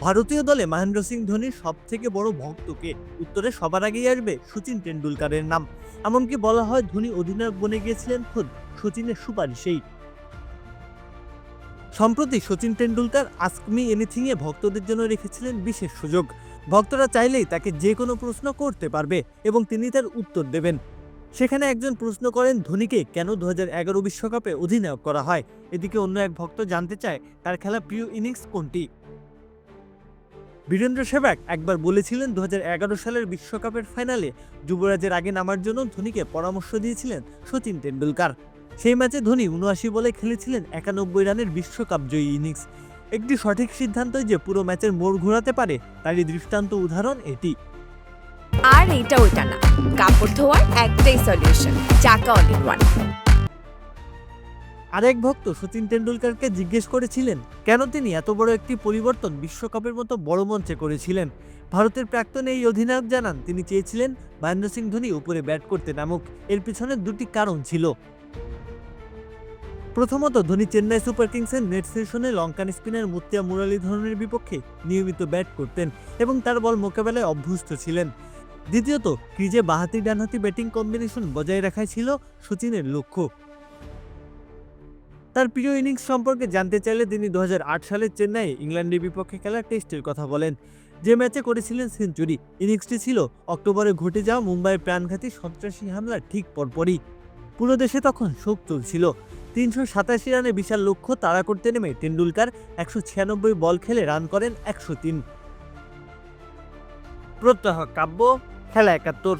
ভারতীয় দলে মহেন্দ্র সিং ধোনির সব থেকে বড় ভক্তকে উত্তরে সবার আগেই আসবে সচিন টেন্ডুলকারের নাম। এমনকি বলা হয় ধোনি অধিনায়ক বনে গিয়েছিলেন খোদ সচিনের সুপারিশেই। সম্প্রতি Sachin Tendulkar ask me anything এ ভক্তদের জন্য রেখেছিলেন বিশেষ সুযোগ। ভক্তরা চাইলেই তাকে যে কোনো প্রশ্ন করতে পারবে এবং তিনি তার উত্তর দেবেন। সেখানে একজন প্রশ্ন করেন, ধোনিকে কেন দু বিশ্বকাপে অধিনায়ক করা হয়? এদিকে অন্য এক ভক্ত জানতে চায়, তার খেলা প্রিয় ইনিংস কোনটি? বীরেন্দ্র সেবাগ একবার বলেছিলেন দু হাজার এগারো সালের বিশ্বকাপের ফাইনালে যুবরাজের আগে নামার জন্য ধোনিকে পরামর্শ দিয়েছিলেন সচিন তেন্ডুলকার। সেই ম্যাচে ধোনি উনআশি বলে খেলেছিলেন একানব্বই রানের বিশ্বকাপ জয়ী ইনিংস। একটি সঠিক সিদ্ধান্তই যে পুরো ম্যাচের মোড় ঘোরাতে পারে, তারই দৃষ্টান্ত উদাহরণ এটি। আর এটা ওইটা না, কাপড় ধোয়ার একটাই সলিউশন চাকা অল আরেক ভক্ত সচিন টেন্ডুলকারকে জিজ্ঞেস করেছিলেন, কেন তিনি এত বড় একটি পরিবর্তন বিশ্বকাপের মতো বড় মঞ্চে করেছিলেন? ভারতের প্রাক্তন এই অধিনায়ক জানান, তিনি চেয়েছিলেন মহেন্দ্র সিং ধোনি উপরে ব্যাট করতে নামুক। এর পিছনে দুটি কারণ ছিল। প্রথমত, ধোনি চেন্নাই সুপার কিংসের নেট সেশনে লঙ্কান স্পিনার মুত্তিয়া মুরালীধরনের বিপক্ষে নিয়মিত ব্যাট করতেন এবং তার বল মোকাবেলায় অভ্যস্ত ছিলেন। দ্বিতীয়ত, ক্রিজে বাহাতি ডানহাতি ব্যাটিং কম্বিনেশন বজায় রাখাই ছিল সচিনের লক্ষ্য। তার প্রিয় ইনিংস সম্পর্কে জানতে চাইলে তিনি দু হাজার আট সালে চেন্নাই ইংল্যান্ডের বিপক্ষে খেলা টেস্টের কথা বলেন। যে ম্যাচে করেছিলেন সেঞ্চুরি। ইনিংসটি ছিল অক্টোবরে ঘটে যাওয়া মুম্বাইয়ের প্রাণঘাতী সন্ত্রাসী হামলার ঠিক পরপরই। পুরো দেশে তখন শোক চলছিল। তিনশো সাতাশি রানে বিশাল লক্ষ্য তাড়া করতে নেমে টেন্ডুলকার একশো ছিয়ানব্বই বল খেলে রান করেন একশো তিন। প্রত্যহ কাব্য, খেলা একাত্তর।